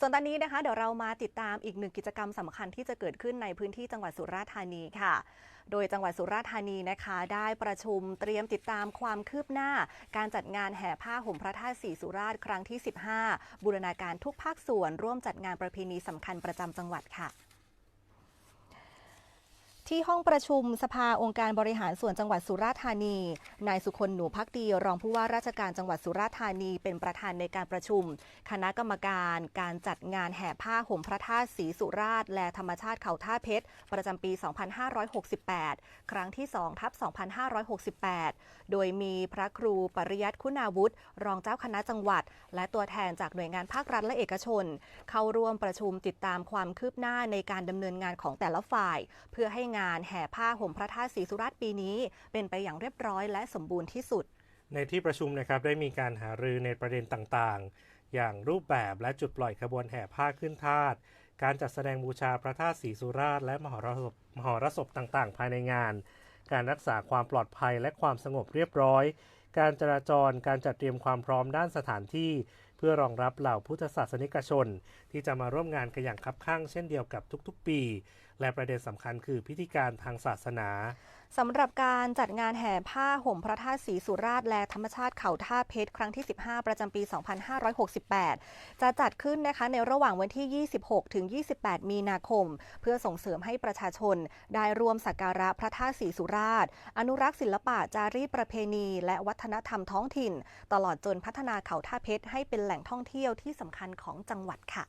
ส่วนตอนนี้นะคะเดี๋ยวเรามาติดตามอีกหนึ่งกิจกรรมสำคัญที่จะเกิดขึ้นในพื้นที่จังหวัดสุราษฎร์ธานีค่ะ โดยจังหวัดสุราษฎร์ธานีนะคะ ได้ประชุมเตรียมติดตามความคืบหน้า การจัดงานแห่ผ้าห่มพระธาตุสีสุราษฎร์ครั้งที่ 15 บูรณาการทุกภาคส่วนร่วมจัดงานประเพณีสำคัญประจำจังหวัดค่ะ ที่ห้องประชุมสภาองค์การบริหารส่วนจังหวัดสุราษฎร์ธานี นายสุคนหนูพักดี รองผู้ว่าราชการจังหวัดสุราษฎร์ธานี เป็นประธานในการประชุม คณะกรรมการการจัดงานแห่ผ้าห่มพระธาตุสีสุราษฎร์และธรรมชาติเขาท่าเพชร ประจำปี 2568 ครั้งที่2ทับ2568 โดยมีพระครูปริยัติคุณาวุฒิรองเจ้าคณะจังหวัด และตัวแทนจากหน่วยงานภาครัฐและเอกชน เข้าร่วมประชุมติดตามความคืบหน้าในการดำเนินงานของแต่ละฝ่าย เพื่อให้งานแห่ผ้าห่มพระธาตุศรีสุราษฎร์ปีนี้ เป็นไปอย่างเรียบร้อยและสมบูรณ์ที่สุด ในที่ประชุมนะครับได้มีการหารือในประเด็นต่างๆ อย่างรูปแบบและจุดปล่อยขบวนแห่ผ้าขึ้นธาตุการจัดแสดงบูชาพระธาตุศรีสุราษฎร์และมหรสพมหรสพต่างๆ ภายในงาน การรักษาความปลอดภัยและความสงบเรียบร้อย การจราจรการจัดเตรียมความพร้อมด้านสถานที่ เพื่อรองรับเหล่าพุทธศาสนิกชน ที่จะมาร่วมงานกันอย่างคับข้างเช่นเดียวกับทุกๆ ปี และประเด็นสำคัญคือพิธีการทางศาสนาสำหรับการจัดงานแห่ผ้าห่มพระธาตุศรีสุราษฎร์และธรรมชาติเขาท่าเพชรครั้งที่ 15 ประจำปี 2568 จะจัดขึ้นนะคะในระหว่างวันที่ 26 ถึง 28 มีนาคม เพื่อส่งเสริมให้ประชาชน ได้ร่วมสักการะพระธาตุศรีสุราษฎร์อนุรักษ์ศิลปะจารีตประเพณี และวัฒนธรรมท้องถิ่น ตลอดจนพัฒนาเขาท่าเพชรให้เป็นแหล่งท่องเที่ยวที่สำคัญของจังหวัดค่ะ